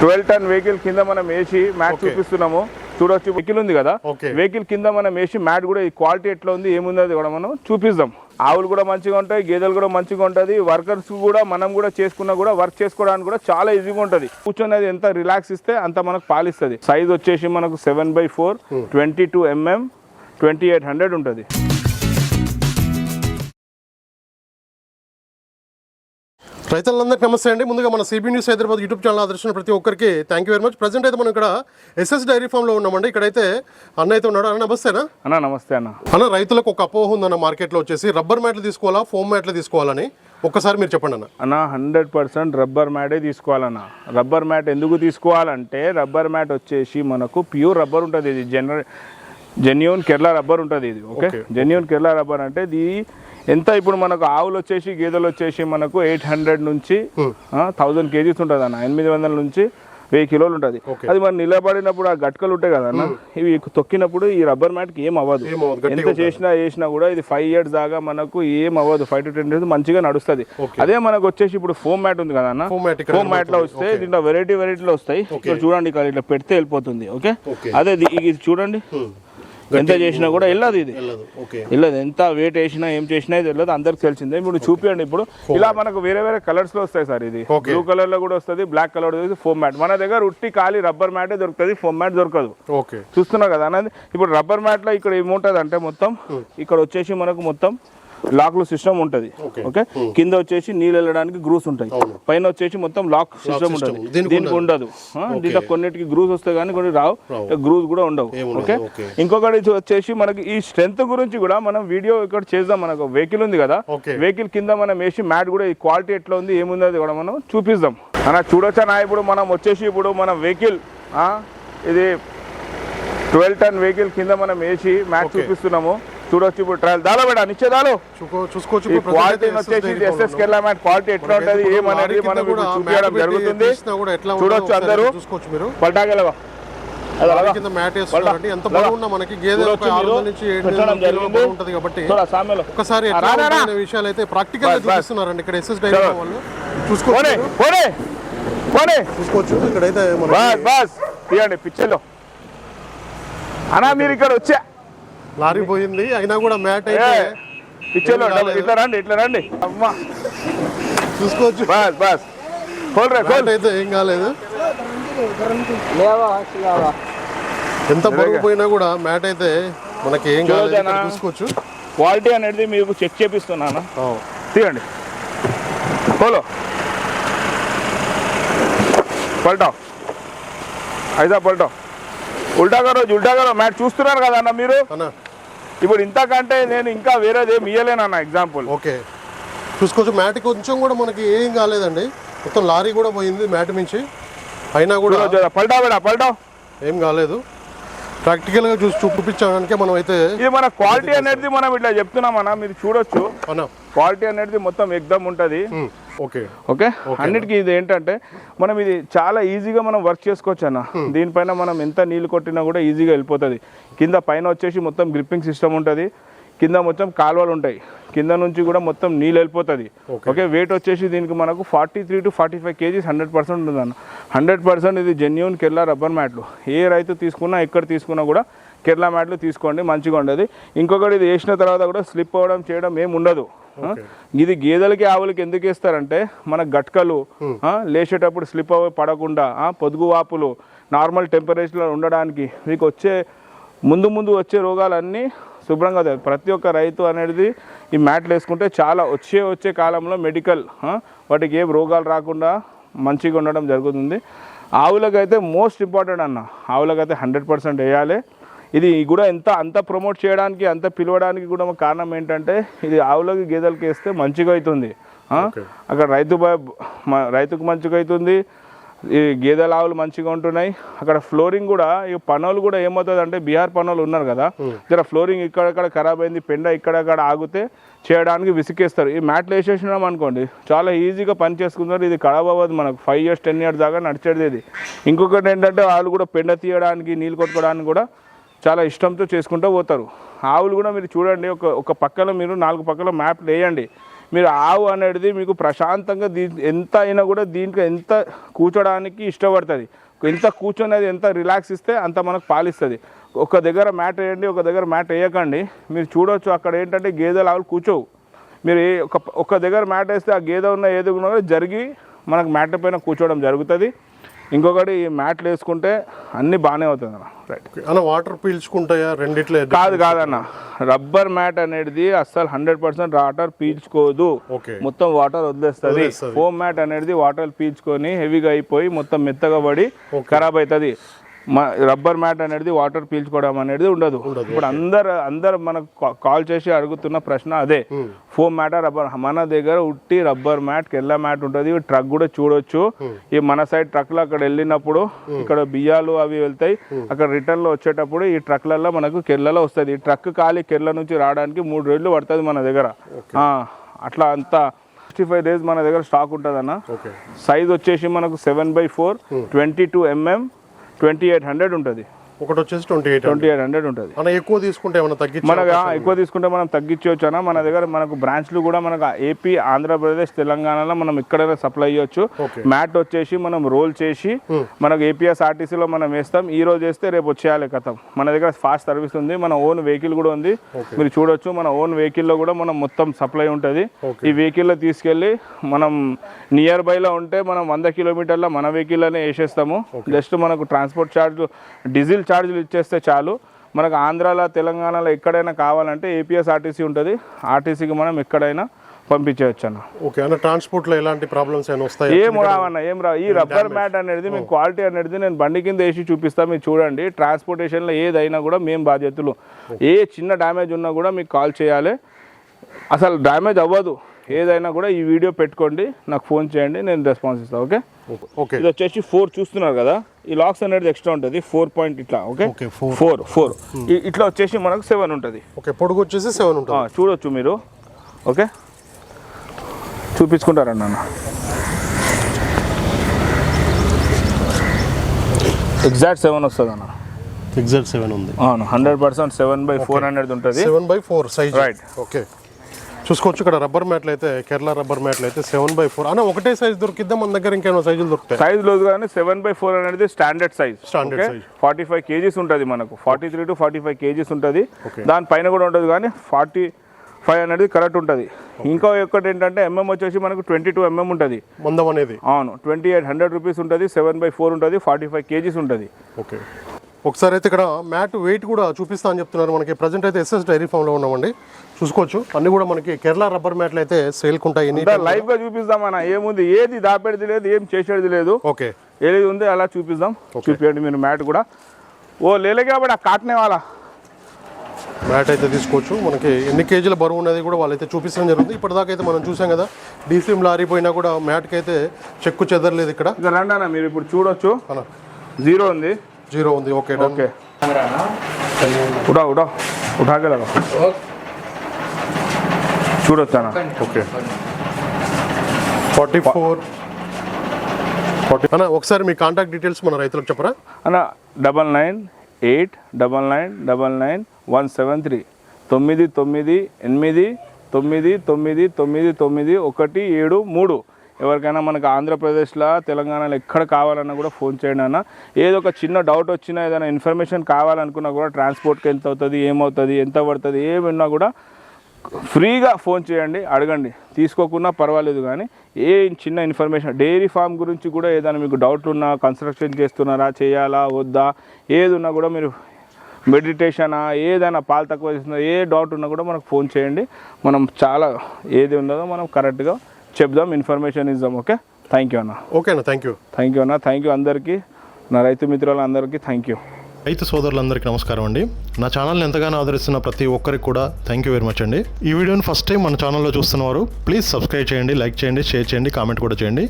Twelve టన్ vehicle కింద మనం వేసి మ్యాట్. చూపిస్తున్నాము. చూడొచ్చు. వెహికల్ ఉంది కదా. వెహికల్ కింద మనం వేసి మ్యాట్ కూడా ఈ క్వాలిటీ ఎట్లా ఉంది ఏముంది అది కూడా మనం చూపిస్తాం ఆవులు కూడా మంచిగా ఉంటాయి గేదెలు కూడా మంచిగా ఉంటుంది వర్కర్స్ కూడా మనం కూడా చేసుకున్నా కూడా వర్క్ చేసుకోవడానికి కూడా చాలా ఈజీగా ఉంటుంది. కూర్చొని ఎంత రిలాక్స్ ఇస్తే అంత మనకు పాలిస్తుంది. సైజ్ వచ్చేసి మనకు seven by four twenty two mm twenty eight hundred ఉంటుంది. రైతులందరికీ నమస్తే అండి. ముందుగా మన CB news Hyderabad YouTube channel ఆదర్శించిన ప్రతి ఒక్కరికి thank you very much present అయితే మనం ఇక్కడ ఎస్ఎస్ డైరీ ఫామ్లో ఉన్నామండి. ఇక్కడైతే అన్న అయితే ఉన్నాడు. అన్న నమస్తేనా అన్న. నమస్తే అన్న. అన్న రైతులకు ఒక అపోహ ఉందన్న మార్కెట్లో వచ్చేసి రబ్బర్ మ్యాట్లు తీసుకోవాలా ఫోమ్ మ్యాట్లు తీసుకోవాలని? ఒక్కసారి మీరు చెప్పండి అన్న. అన్న హండ్రెడ్ పర్సెంట్ రబ్బర్ మ్యాటే తీసుకోవాలన్న. రబ్బర్ మ్యాట్ ఎందుకు తీసుకోవాలంటే రబ్బర్ మ్యాట్ వచ్చేసి మనకు ప్యూర్ రబ్బర్ ఉంటుంది. ఇది జనరల్ జెన్యున్ కేరళ రబ్బర్ ఉంటుంది ఇది ఓకే. జెన్యున్ కేరళ రబ్బర్ అంటే ఇది ఎంత ఇప్పుడు మనకు ఆవులు వచ్చేసి గేదెలు వచ్చేసి మనకు ఎయిట్ హండ్రెడ్ నుంచి థౌజండ్ కేజీస్ ఉంటుంది అన్న ఎనిమిది వందల నుంచి వెయ్యి కిలోలు ఉంటుంది. అది మనం నిలబడినప్పుడు ఆ గట్కలు ఉంటాయి కదా అన్న ఇవి తొక్కినప్పుడు ఈ రబ్బర్ మ్యాట్కి ఏం అవ్వదు. ఏం అవ్వదు, గట్టిగా ఎంత చేసినా చేసినా కూడా ఇది ఫైవ్ ఇయర్స్ దాకా మనకు ఏం అవ్వదు ఫైవ్ టు టెన్ డేస్ మంచిగా నడుస్తుంది. అదే మనకు వచ్చేసి ఇప్పుడు ఫోమ్ మ్యాట్ ఉంది కదా అన్న ఫోమ్ మ్యాట్లో వస్తే దీంట్లో వెరైటీ వెరైటీలో వస్తాయి. చూడండి ఇక్కడ ఇట్లా పెడితే వెళ్ళిపోతుంది ఓకే. అదే ఇది ఇది చూడండి. ఎంత చేసినా కూడా వెళ్ళదు ఇది. వెళ్ళదు. ఎంత వెయిట్ వేసినా ఏం చేసినా ఇది వెళ్ళదు అందరికి తెలిసిందే. ఇప్పుడు చూపియండి ఇప్పుడు. ఇలా మనకు వేరే వేరే కలర్స్లో వస్తాయి సార్ ఇది. బ్లూ కలర్లో కూడా వస్తుంది బ్లాక్ కలర్ ఫోమ్ మ్యాట్ మన దగ్గర ఉట్టి ఖాళీ రబ్బర్ మ్యాటే దొరుకుతుంది ఫోమ్ మ్యాట్ దొరకదు. ఓకే. చూస్తున్నా కదా అన్నది. ఇప్పుడు రబ్బర్ మ్యాట్లో ఇక్కడ ఏముంటది అంటే మొత్తం ఇక్కడ వచ్చేసి మనకు మొత్తం లాక్లు సిస్టమ్ ఉంటది. ఓకే. కింద వచ్చేసి నీళ్ళు వెళ్ళడానికి గ్రూస్ ఉంటాయి. పైన వచ్చేసి మొత్తం లాక్ సిస్టమ్. ఉంటుంది. దీనికి ఉండదు. దీంట్లో కొన్నిటికి గ్రూస్ వస్తాయి కానీ కొన్ని రావు. గ్రూస్ కూడా ఉండవు. ఓకే. ఇంకొకటి వచ్చేసి మనకి ఈ స్ట్రెంత్ గురించి కూడా మనం వీడియో ఇక్కడ చేద్దాం. మనకు వెహికల్ ఉంది కదా. వెహికల్ కింద మనం వేసి మ్యాట్ కూడా ఈ క్వాలిటీ ఎట్లా ఉంది ఏముంది అది కూడా మనం చూపిస్తాం అన్న చూడొచ్చా నా ఇప్పుడు మనం వచ్చేసి ఇప్పుడు మన వెహికల్ ఇది ట్వెల్వ్ టన్ వెహికల్ కింద మనం వేసి మ్యాట్. చూపిస్తున్నాము. చూడొచ్చు ఇప్పుడు ట్రయల్ దాలో బేడా నిచ్చే దాలో చూసుకో చూసుకోవచ్చు ఈ క్వాలిటీ వచ్చేసి ఎస్ఎస్ కేరళ మ్యాట్ క్వాలిటీ ఎట్లా ఉంటది ఏమనేది మనం చూపించడం జరుగుతుంది. చూడొచ్చు అందరూ. చూసుకోవచ్చు మీరు. పల్టాగలవా? కింద మ్యాట్ ఎంత మనకి గేదె ఒక ఆరు నుంచి ఏడు ఉంటుంది కాబట్టి ఒకసారి విషయాలు అయితే ప్రాక్టికల్గా. చూపిస్తున్నారండి. ఇక్కడ ఎస్ఎస్ డైరీ చలో. వాళ్ళు. చూసుకోవచ్చు ఇక్కడైతే తీయండి పిక్చర్లో మీరు ఇక్కడ వచ్చా లారీ పోయింది అయినా కూడా మ్యాట్ అయితే పిక్చర్లో. ఇట్లా రండి ఇట్లా రండి. అమ్మా. చూసుకోవచ్చు. బస్ బస్. కోల్ రే కోల్ అయితే ఏం కాలేదు. ఎంత బరువు పోయినా కూడా మ్యాట్ అయితే మనకి ఏం కాలేదు? చూసుకోవచ్చు. క్వాలిటీ అనేది మీకు చెక్ చేపిస్తున్నాను. తీయండి. కోలో పల్టావ్ ఐదా పల్టావ్ ఉల్టా కరో ఉల్టా కరో మ్యాట్ చూస్తున్నారు కదా అన్న మీరు? అన్న. ఇప్పుడు ఇంతకంటే నేను ఇంకా వేరేది ఏమి ఇయ్యలేనన్న ఎగ్జాంపుల్ ఓకే. చూసుకోవచ్చు మ్యాట్ కొంచెం కూడా మనకి ఏం కాలేదండి. మొత్తం లారీ కూడా పోయింది మ్యాట్ మించి. అయినా కూడా పల్టా బేడా పల్టావ్ ఏం కాలేదు. ప్రాక్టికల్గా చూసి చూపించడానికే మనం అయితే ఇది మన క్వాలిటీ అనేది మనం ఇట్లా చెప్తున్నామన్నా మీరు చూడొచ్చు. అన్న. క్వాలిటీ అనేది మొత్తం ఎగ్దమ్ ఉంటుంది. ఓకే. ఓకే? అన్నిటికీ ఇది ఏంటంటే మనం ఇది చాలా ఈజీగా మనం వర్క్ చేసుకోవచ్చు అన్న. దీనిపైన మనం ఎంత నీళ్ళు కొట్టినా కూడా ఈజీగా వెళ్ళిపోతుంది. కింద పైన వచ్చేసి మొత్తం గ్రిప్పింగ్ సిస్టమ్ ఉంటుంది. కింద మొత్తం కాలువలు ఉంటాయి. కింద నుంచి కూడా మొత్తం నీళ్ళు వెళ్ళిపోతుంది. ఓకే. వెయిట్ వచ్చేసి దీనికి మనకు forty three to forty five kgs hundred percent ఉందన్న హండ్రెడ్ పర్సెంట్ ఇది జెన్యున్ కేరళ రబ్బర్ మ్యాట్లు ఏ రైతు తీసుకున్నా ఎక్కడ తీసుకున్నా కూడా కేరళ మ్యాట్లు తీసుకోండి మంచిగా ఉండదు. ఇంకొకటి ఇది వేసిన తర్వాత కూడా స్లిప్ అవ్వడం చేయడం ఏం ఉండదు? ఇది గేదెలకి ఆవులకి ఎందుకు వేస్తారంటే మన గట్కలు లేచేటప్పుడు స్లిప్ అవ్వ పడకుండా పొదుగు వాపులు నార్మల్ టెంపరేచర్లో ఉండడానికి మీకు వచ్చే ముందు ముందు వచ్చే రోగాలన్నీ శుభ్రంగా ప్రతి ఒక్క రైతు అనేది ఈ మ్యాట్లు వేసుకుంటే చాలా వచ్చే వచ్చే కాలంలో మెడికల్ వాటికి ఏం రోగాలు రాకుండా మంచిగా ఉండడం జరుగుతుంది. ఆవులకైతే మోస్ట్ ఇంపార్టెంట్ అన్న ఆవులకైతే హండ్రెడ్ పర్సెంట్ వేయాలి. ఇది కూడా ఎంత అంత ప్రమోట్ చేయడానికి అంత పిలవడానికి కూడా కారణం ఏంటంటే ఇది ఆవులకి గేదెలకి వేస్తే మంచిగా అవుతుంది. అక్కడ రైతు రైతుకు మంచిగా అవుతుంది. ఈ గేదెల ఆవులు మంచిగా ఉంటున్నాయి. అక్కడ ఫ్లోరింగ్ కూడా ఈ పనులు కూడా ఏమవుతుంది అంటే బీహార్ పనులు ఉన్నారు కదా. జర ఫ్లోరింగ్ ఇక్కడక్కడ ఖరాబ్ అయింది పెండ ఇక్కడక్కడ ఆగితే చేయడానికి విసికేస్తారు. ఈ మ్యాట్లు వేసేసినాం అనుకోండి చాలా ఈజీగా పని చేసుకుంటారు. ఇది ఖరాబ్ అవ్వదు మనకు. ఫైవ్ ఇయర్స్ టెన్ ఇయర్స్ దాకా నడిచేది ఇది. ఇంకొకటి ఏంటంటే వాళ్ళు కూడా పెండ తీయడానికి నీళ్ళు కొట్టుకోవడానికి కూడా చాలా ఇష్టంతో చేసుకుంటూ పోతారు. ఆవులు కూడా మీరు చూడండి ఒక ఒక పక్కన మీరు నాలుగు పక్కల మ్యాప్ వేయండి మీరు ఆవు అనేది మీకు ప్రశాంతంగా దీ ఎంత అయినా కూడా దీంట్లో ఎంత కూర్చోడానికి ఇష్టపడుతుంది. ఎంత కూర్చొని ఎంత రిలాక్స్ ఇస్తే అంత మనకు పాలిస్తుంది. ఒక దగ్గర మ్యాట్ వేయండి ఒక దగ్గర మ్యాట్ వేయకండి. మీరు చూడవచ్చు అక్కడ ఏంటంటే గేదెలు ఆవులు కూర్చోవు. మీరు ఒక ఒక దగ్గర మ్యాట్ వేస్తే ఆ గేదె ఉన్న ఏది కూడా జరిగి మనకు మ్యాట్ పైన కూర్చోవడం జరుగుతుంది. ఇంకొకటి ఈ మ్యాట్లు వేసుకుంటే అన్నీ బాగానే అవుతుంది అన్న. రైట్ అన్న వాటర్ పీల్చుకుంటాయా? రెండిట్లో కాదు కాదన్న రబ్బర్ మ్యాట్ అనేది అస్సలు హండ్రెడ్ పర్సెంట్ వాటర్ పీల్చుకోదు. మొత్తం వాటర్ వదిలేస్తుంది. ఫోమ్ మ్యాట్ అనేది వాటర్ పీల్చుకొని హెవీగా అయిపోయి మొత్తం మెత్తగా పడి ఖరాబ్ అవుతుంది. రబ్బర్ మ్యాట్ అనేది వాటర్ పీల్చుకోవడం అనేది ఉండదు. ఇప్పుడు అందరు అందరు మనకు కాల్ చేసి అడుగుతున్న ప్రశ్న అదే. Foam mat rubber? మన దగ్గర ఉట్టి రబ్బర్ మ్యాట్ కెల్ల మ్యాట్ ఉంటుంది. ట్రక్ కూడా చూడొచ్చు. ఈ మన సైడ్ ట్రక్లో అక్కడ వెళ్ళినప్పుడు ఇక్కడ బియ్యాలు అవి వెళ్తాయి. అక్కడ రిటర్న్లో వచ్చేటప్పుడు ఈ ట్రక్లలో మనకు కెర్లలో వస్తుంది. ఈ ట్రక్ ఖాళీ కెర్ల నుంచి రావడానికి మూడు రోజులు పడుతుంది మన దగ్గర. అట్లా అంతా సిక్స్టీ ఫైవ్ డేస్ మన దగ్గర స్టాక్ ఉంటుంది అన్న సైజ్ వచ్చేసి మనకు seven by four twenty two mm twenty eight hundred ఉంటుంది. ఒకటి వచ్చేసి twenty eight twenty eight hundred ఉంటుంది. అన్న ఎక్కువ తీసుకుంటే ఏమైనా తగ్గించి ఎక్కువ తీసుకుంటే మనం తగ్గించవచ్చు అన్న మన దగ్గర మనకు బ్రాంచ్లు కూడా మనకు ఏపీ ఆంధ్రప్రదేశ్ తెలంగాణలో మనం ఎక్కడైనా సప్లై చేయొచ్చు. మ్యాట్ వచ్చేసి మనం రోల్ చేసి మనకు ఏపీఎస్ ఆర్టీసీలో మనం వేస్తాం. ఈ రోజు వేస్తే రేపు వచ్చేయాలి కథం. మన దగ్గర ఫాస్ట్ సర్వీస్ ఉంది మన ఓన్ వెహికల్ కూడా ఉంది. మీరు చూడొచ్చు మన ఓన్ వెహికల్లో కూడా మనం మొత్తం సప్లై ఉంటుంది. ఈ వెహికల్లో తీసుకెళ్ళి మనం నియర్ బైలో ఉంటే మనం వంద కిలోమీటర్ల మన వెహికల్లోనే వేసేస్తాము. జస్ట్ మనకు ట్రాన్స్పోర్ట్ ఛార్జ్ డీజిల్ ఛార్జీలు ఇచ్చేస్తే చాలు. మనకు ఆంధ్రాలో తెలంగాణలో ఎక్కడైనా కావాలంటే ఏపీఎస్ ఆర్టీసీ ఉంటుంది. ఆర్టీసీకి మనం ఎక్కడైనా పంపించవచ్చు అన్న ఓకే అన్న ట్రాన్స్పోర్ట్లో ఎలాంటి ప్రాబ్లమ్స్ ఏమైనా వస్తాయి? ఏం రావన్న ఏం రా ఈ రబ్బర్ మ్యాట్ అనేది మీకు క్వాలిటీ అనేది నేను బండి కింద వేసి చూపిస్తాను మీరు చూడండి. ట్రాన్స్పోర్టేషన్లో ఏదైనా కూడా మేము బాధ్యతలు. ఏ చిన్న డ్యామేజ్ ఉన్నా కూడా మీకు కాల్ చేయాలి. అసలు డ్యామేజ్ అవ్వదు. ఏదైనా కూడా ఈ వీడియో పెట్టుకోండి నాకు ఫోన్ చేయండి నేను రెస్పాన్స్ ఇస్తాను ఓకే? ఓకే. ఇది వచ్చేసి ఫోర్ చూస్తున్నారు కదా ఈ లాక్స్ అనేది ఎక్స్ట్రా ఉంటుంది ఫోర్ పాయింట్ ఇట్లా ఓకే? ఫోర్. Four four. ఇట్లా వచ్చేసి మనకు సెవెన్ ఉంటుంది. ఓకే పొడుగు వచ్చేసి సెవెన్ ఉంటుంది. చూడొచ్చు మీరు ఓకే? చూపించుకుంటారండి అన్న ఎగ్జాక్ట్ సెవెన్ వస్తుంది అన్న ఎగ్జాక్ట్ సెవెన్ ఉంది. అవును hundred percent seven by four hundred ఉంటుంది. Seven by four size Right. Okay చూసుకోవచ్చు. ఇక్కడ రబ్బర్ మ్యాట్లు అయితే కేరళ రబ్బర్ మ్యాట్లు అయితే సెవెన్ బై ఫోర్. అన్న ఒకటే సైజ్ దొరికిద్దా మన దగ్గర ఇంకేమైనా సైజులు దొరుకుతాయి? సైజ్ లోజ్ కానీ సెవెన్ బై ఫోర్ అనేది standard size size. Forty five kgs ఉంటుంది మనకు. Forty three to forty five kgs ఉంటుంది. దానిపైన కూడా ఉంటుంది కానీ ఫార్టీ ఫైవ్ అనేది కరెక్ట్ ఉంటుంది. ఇంకా ఒకటి ఏంటంటే ఎంఎం వచ్చేసి మనకు ట్వంటీ టూ ఎంఎం ఉంటుంది. మందం అనేది అవును ట్వంటీ ఎయిట్ హండ్రెడ్ రూపీస్ ఉంటుంది సెవెన్ బై ఫోర్ ఉంటుంది ఫార్టీ ఫైవ్ కేజీస్ ఉంటుంది. ఓకే ఒకసారి అయితే ఇక్కడ మ్యాట్ వెయిట్ కూడా చూపిస్తా అని చెప్తున్నారు. మనకి ప్రజెంట్ అయితే ఎస్ఎస్ డైరీ ఫామ్లో ఉన్నామండి. చూసుకోవచ్చు. అన్ని కూడా మనకి కేరళ రబ్బర్ మ్యాట్లు అయితే సేల్కి ఉంటాయి ఎన్ని లైవ్గా చూపిస్తామన్న ఏముంది? ఏది దాపేది లేదు ఏం చేసేది లేదు. ఓకే. ఏది ఉంది అలా చూపిస్తాం చూపించండి మీరు మ్యాట్ కూడా. ఓ లేలే కాబట్టి ఆ కాటనే వాళ్ళ మ్యాట్ అయితే తీసుకోవచ్చు. మనకి ఎన్ని కేజీల బరువు ఉన్నది కూడా వాళ్ళైతే చూపించడం జరుగుతుంది. ఇప్పటిదాకా అయితే మనం చూసాం కదా డీసీఎం లారీ పోయినా కూడా మ్యాట్కి అయితే చెక్కు చెదరలేదు ఇక్కడ. ఇక రండి మీరు ఇప్పుడు చూడొచ్చు. జీరో ఉంది. జీరో ఉంది ఓకే డన్ ఓకే ఉడా ఉడా ఉఠాకే లగా చూడొచ్చు అన్న ఓకే ఫార్టీ ఫోర్ ఫార్టీ అన్న ఒకసారి మీ కాంటాక్ట్ డీటెయిల్స్ మన రైతులకు చెప్పరా? అన్న double nine eight double nine double nine one seven three తొమ్మిది తొమ్మిది ఎనిమిది తొమ్మిది తొమ్మిది తొమ్మిది తొమ్మిది ఒకటి ఏడు మూడు. ఎవరికైనా మనకు ఆంధ్రప్రదేశ్లో తెలంగాణలో ఎక్కడ కావాలన్నా కూడా ఫోన్ చేయండి అన్న. ఏదో ఒక చిన్న డౌట్ వచ్చినా ఏదైనా ఇన్ఫర్మేషన్ కావాలనుకున్నా కూడా ట్రాన్స్పోర్ట్కి ఎంత అవుతుంది ఏమవుతుంది ఎంత పడుతుంది ఏమన్నా కూడా ఫ్రీగా ఫోన్ చేయండి అడగండి. తీసుకోకున్నా పర్వాలేదు కానీ ఏ చిన్న ఇన్ఫర్మేషన్ డైరీ ఫామ్ గురించి కూడా ఏదైనా మీకు డౌట్ ఉన్నా కన్స్ట్రక్షన్ చేస్తున్నారా చేయాలా వద్దా ఏది ఉన్నా కూడా మీరు మెడిటేషనా ఏదైనా పాలు తక్కువ చేస్తున్నా ఏ డౌట్ ఉన్నా కూడా మనకు ఫోన్ చేయండి. మనం చాలా ఏది ఉన్నదో మనం కరెక్ట్గా చెప్దాం ఇన్ఫర్మేషన్ ఇద్దాం ఓకే? థ్యాంక్ యూ అన్న. ఓకే అన్న థ్యాంక్ యూ థ్యాంక్ యూ అన్న థ్యాంక్ యూ అందరికీ. నా రైతు మిత్రులందరికీ థ్యాంక్ యూ రైతు సోదరులందరికీ నమస్కారం అండి. నా ఛానల్ని ఎంతగానో ఆదరిస్తున్న ప్రతి ఒక్కరికి కూడా థ్యాంక్ యూ వెరీ మచ్ అండి. ఈ వీడియోని ఫస్ట్ టైం మన ఛానల్లో చూస్తున్నవారు ప్లీజ్ సబ్స్క్రైబ్ చేయండి లైక్ చేయండి షేర్ చేయండి కామెంట్ కూడా చేయండి.